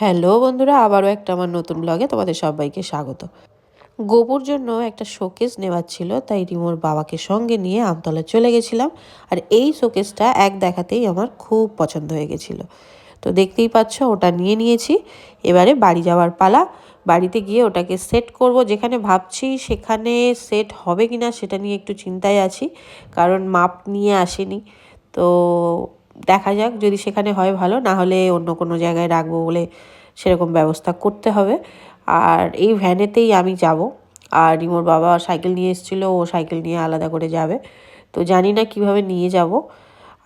Hello বন্ধুরা, আবারও একটা আমার নতুন ব্লগে তোমাদের সবাইকে স্বাগত। গোপুর জন্য একটা শোকেস নেওয়ার ছিল, তাই রিমোর বাবাকে সঙ্গে নিয়ে আমতলা চলে গেছিলাম। আর এই শোকেসটা এক দেখাতেই আমার খুব পছন্দ হয়ে গেছিল। তো দেখতেই পাচ্ছ, ওটা নিয়ে নিয়েছি। এবারে বাড়ি যাওয়ার পালা। বাড়িতে গিয়ে ওটাকে সেট করব যেখানে ভাবছি সেখানে সেট হবে কি না সেটা নিয়ে একটু চিন্তায় আছি, কারণ মাপ নিয়ে আসেনি। তো দেখা যাক যদি সেখানে হয় ভালো, না হলে অন্য কোনো জায়গায় রাখব বলে সেরকম ব্যবস্থা করতে হবে। আর এই ভ্যানেতেই আমি যাব। আর রিমোর বাবা সাইকেল নিয়ে এসেছিল, ও সাইকেল নিয়ে আলাদা করে যাবে। তো জানি না কীভাবে নিয়ে যাব।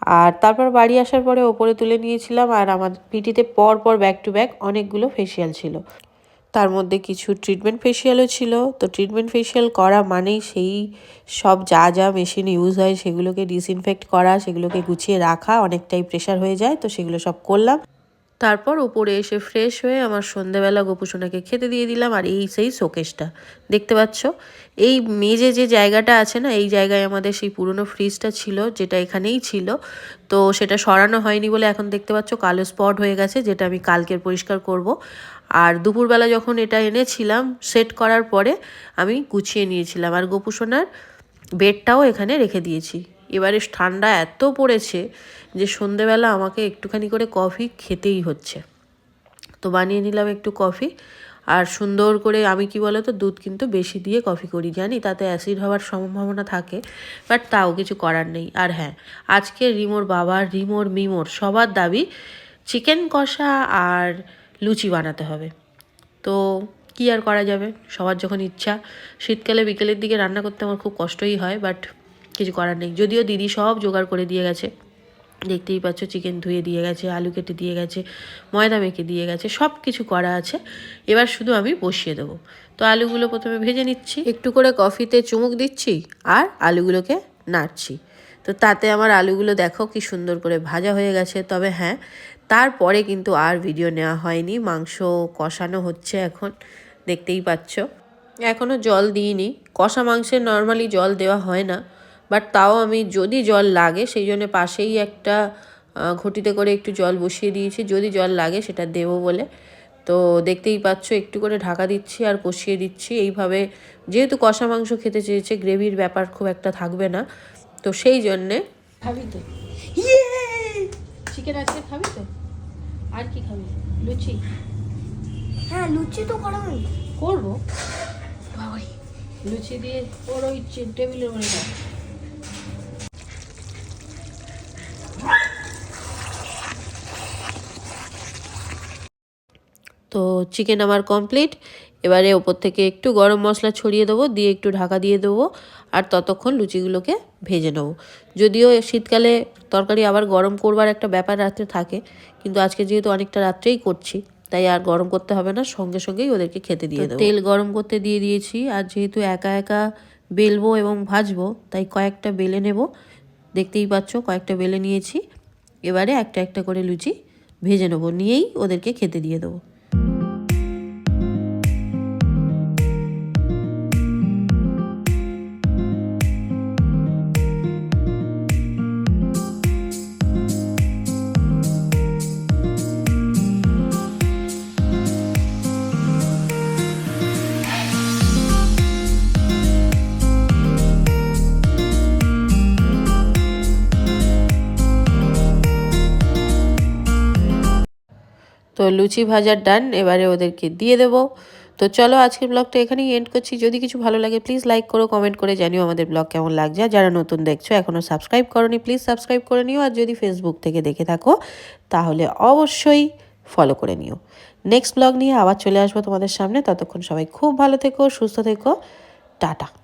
আর তারপর বাড়ি আসার পরে ওপরে তুলে নিয়েছিলাম, আর আমার পিটিতে পর পর ব্যাক টু ব্যাক অনেকগুলো ফেসিয়াল ছিল। তার মধ্যে কিছু ট্রিটমেন্ট ফেসিয়ালও ছিল। তো ট্রিটমেন্ট ফেসিয়াল করা মানেই সেই সব যা যা মেশিন ইউজ হয় সেগুলোকে ডিসইনফেক্ট করা, সেগুলোকে গুছিয়ে রাখা, অনেকটাই প্রেশার হয়ে যায়। তো সেগুলো সব করলাম। তারপর উপরে এসে ফ্রেশ হয়ে আমার সন্ধেবেলা গোপুসোনাকে খেতে দিয়ে দিলাম আর এই সেই শোকেসটা দেখতে পাচ্ছ? এই মেজে যে জায়গাটা আছে না, এই জায়গায় আমাদের সেই পুরনো ফ্রিজটা ছিল, যেটা এখানেই ছিল। তো সেটা সরানো হয়নি বলে এখন দেখতে পাচ্ছ কালো স্পট হয়ে গেছে, যেটা আমি কালকের পরিষ্কার করব। আর দুপুরবেলা যখন এটা এনেছিলাম সেট করার পরে আমি গুছিয়ে নিয়েছিলাম। আর গোপুসোনার বেডটাও এখানে রেখে দিয়েছি। এবারে ঠান্ডা এত পড়েছে যে সন্ধেবেলা আমাকে একটুখানি করে কফি খেতেই হচ্ছে। তো বানিয়ে নিলাম একটু কফি। আর সুন্দর করে আমি কি বলো তো দুধ কিন্তু বেশি দিয়ে কফি করি, জানি? তাতে অ্যাসিড হওয়ার সম্ভাবনা থাকে, বাট তাও কিছু করার নেই। আর হ্যাঁ আজকে রিমোর বাবা রিমোর মিমোর সবার দাবি চিকেন কষা আর লুচি বানাতে হবে। তো কী আর করা যাবে? সবার যখন ইচ্ছা। শীতকালে, বিকেলের দিকে রান্না করতে আমার খুব কষ্টই হয় বাট কিছু করার নেই। যদিও দিদি সব জোগাড় করে দিয়ে গেছে। দেখতেই পাচ্ছ চিকেন ধুয়ে দিয়ে গেছে, আলু কেটে দিয়ে গেছে, ময়দা মেখে দিয়ে গেছে, সব কিছু করা আছে। এবার শুধু আমি বসিয়ে দেবো। তো আলুগুলো প্রথমে ভেজে নিচ্ছি। একটু করে কফিতে চুমুক দিচ্ছি আর আলুগুলোকে নাড়ছি। তো তাতে আমার আলুগুলো দেখো কি সুন্দর করে ভাজা হয়ে গেছে। তবে হ্যাঁ তারপরে কিন্তু আর ভিডিও নেওয়া হয়নি। মাংস কষানো হচ্ছে এখন, দেখতেই পাচ্ছ। এখনও জল দিইনি। কষা মাংসে নর্মালি জল দেওয়া হয় না বাট তাও আমি যদি জল লাগে, সেই জন্য পাশেই একটা ঘটিতে করে একটু জল বসিয়ে দিয়েছি। যদি জল লাগে সেটা দেবো বলে। তো দেখতেই পাচ্ছ, একটু করে ঢাকা দিচ্ছি আর কষিয়ে দিচ্ছি। এইভাবে যেহেতু কষা মাংস খেতে চেয়েছে, গ্রেভির ব্যাপার খুব একটা থাকবে না। তো সেই জন্যে খাবি তো চিকেন আজকে খাবি তো আর কি খাবি? লুচি? হ্যাঁ লুচি তো করা করব। লুচি দিয়ে ওর ওই টেবিলের উপরে চিকেন আমার কমপ্লিট এবারে ওপর থেকে একটু গরম মশলা ছড়িয়ে দেবো দিয়ে একটু ঢাকা দিয়ে দেবো আর ততক্ষণ লুচিগুলোকে ভেজে নেব। যদিও শীতকালে তরকারি আবার গরম করবার একটা ব্যাপার রাত্রে থাকে কিন্তু আজকে যেহেতু অনেকটা রাত্রেই করছি তাই আর গরম করতে হবে না সঙ্গে সঙ্গেই ওদেরকে খেতে দিয়ে দেবো। তেল গরম করতে দিয়ে দিয়েছি আর যেহেতু একা একা বেলবো এবং ভাজবো তাই কয়েকটা বেলে নেব। দেখতেই পাচ্ছ কয়েকটা বেলে নিয়েছি। এবারে একটা একটা করে লুচি ভেজে নেব নিয়েই ওদেরকে খেতে দিয়ে দেবো। তো লুচি ভাজার ডান এবারে ওদেরকে দিয়ে দেবো। তো চলো আজকের ব্লগটা এখানেই এন্ড করছি। যদি কিছু ভালো লাগে প্লিজ লাইক করো কমেন্ট করে জানিও আমাদের ব্লগ কেমন লাগছে। যারা নতুন দেখছ এখনও সাবস্ক্রাইব করনি প্লিজ সাবস্ক্রাইব করে নিও। আর যদি ফেসবুক থেকে দেখে থাকো, তাহলে অবশ্যই ফলো করে নিও। নেক্সট ব্লগ নিয়ে আবার চলে আসব তোমাদের সামনে। ততক্ষণ সবাই খুব ভালো থেকো, সুস্থ থেকো। টাটা।